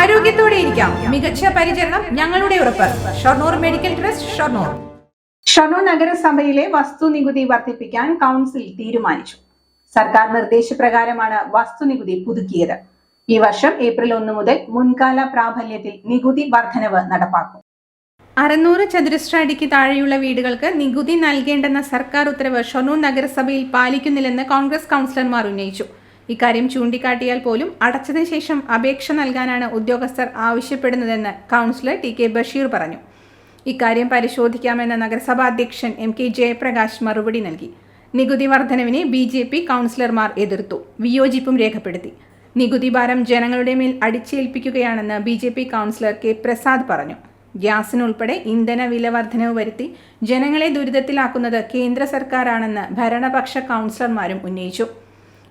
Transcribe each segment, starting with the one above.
ആരോഗ്യത്തോടെ ഇരിക്കാം. മികച്ച പരിചരണം ഞങ്ങളുടെ ഉറപ്പ്. Shoranur medical trust Shoranur. Shoranur നഗരസഭയിലെ വസ്തു നികുതി വർദ്ധിപ്പിക്കാൻ കൗൺസിൽ തീരുമാനിച്ചു. സർക്കാർ നിർദ്ദേശപ്രകാരമാണ് വസ്തു നികുതി പുതുക്കിയത്. ഈ വർഷം ഏപ്രിൽ ഒന്ന് മുതൽ മുൻകാല പ്രാബല്യത്തിൽ നികുതി വർധനവ് നടപ്പാക്കും. അറുന്നൂറ് ചതുരശ്ര അടിക്ക് താഴെയുള്ള വീടുകൾക്ക് നികുതി നൽകേണ്ടെന്ന സർക്കാർ ഉത്തരവ് ഷൊർണൂർ നഗരസഭയിൽ പാലിക്കുന്നില്ലെന്ന് കോൺഗ്രസ് കൗൺസിലർമാർ ഉന്നയിച്ചു. ഇക്കാര്യം ചൂണ്ടിക്കാട്ടിയാൽ പോലും അടച്ചതിന് ശേഷം അപേക്ഷ നൽകാനാണ് ഉദ്യോഗസ്ഥർ ആവശ്യപ്പെടുന്നതെന്ന് കൗൺസിലർ ടി കെ ബഷീർ പറഞ്ഞു. ഇക്കാര്യം പരിശോധിക്കാമെന്ന് നഗരസഭാ അധ്യക്ഷൻ എം കെ ജയപ്രകാശ് മറുപടി നൽകി. നികുതി വർധനവിനെ ബി ജെ പി കൗൺസിലർമാർ എതിർത്തു വിയോജിപ്പും രേഖപ്പെടുത്തി. നികുതി ഭാരം ജനങ്ങളുടെ മേൽ അടിച്ചേൽപ്പിക്കുകയാണെന്ന് B J P councillor K Prasad പറഞ്ഞു. ഗ്യാസിനുൾപ്പെടെ ഇന്ധന വില വർധനവ് വരുത്തി ജനങ്ങളെ ദുരിതത്തിലാക്കുന്നത് കേന്ദ്ര സർക്കാരാണെന്ന് ഭരണപക്ഷ കൗൺസിലർമാരും ഉന്നയിച്ചു.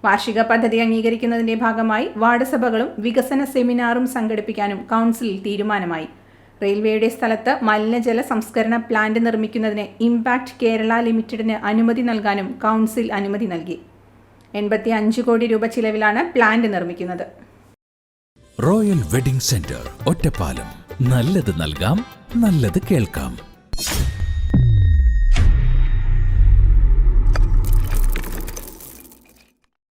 വാർഷിക പദ്ധതി അംഗീകരിക്കുന്നതിന്റെ ഭാഗമായി വാർഡ് സഭകളും വികസന സെമിനാറും സംഘടിപ്പിക്കാനും കൗൺസിലിൽ തീരുമാനമായി. റെയിൽവേയുടെ സ്ഥലത്ത് മലിനജല സംസ്കരണ പ്ലാന്റ് നിർമ്മിക്കുന്നതിന് ഇംപാക്ട് കേരള ലിമിറ്റഡിന് അനുമതി നൽകാനും കൗൺസിൽ അനുമതി നൽകി. എൺപത്തി അഞ്ച് കോടി രൂപ ചിലവിലാണ് പ്ലാന്റ് നിർമ്മിക്കുന്നത്. Royal wedding centre Ottapalam. നല്ലത് നൽകാം നല്ലത് കേൾക്കാം.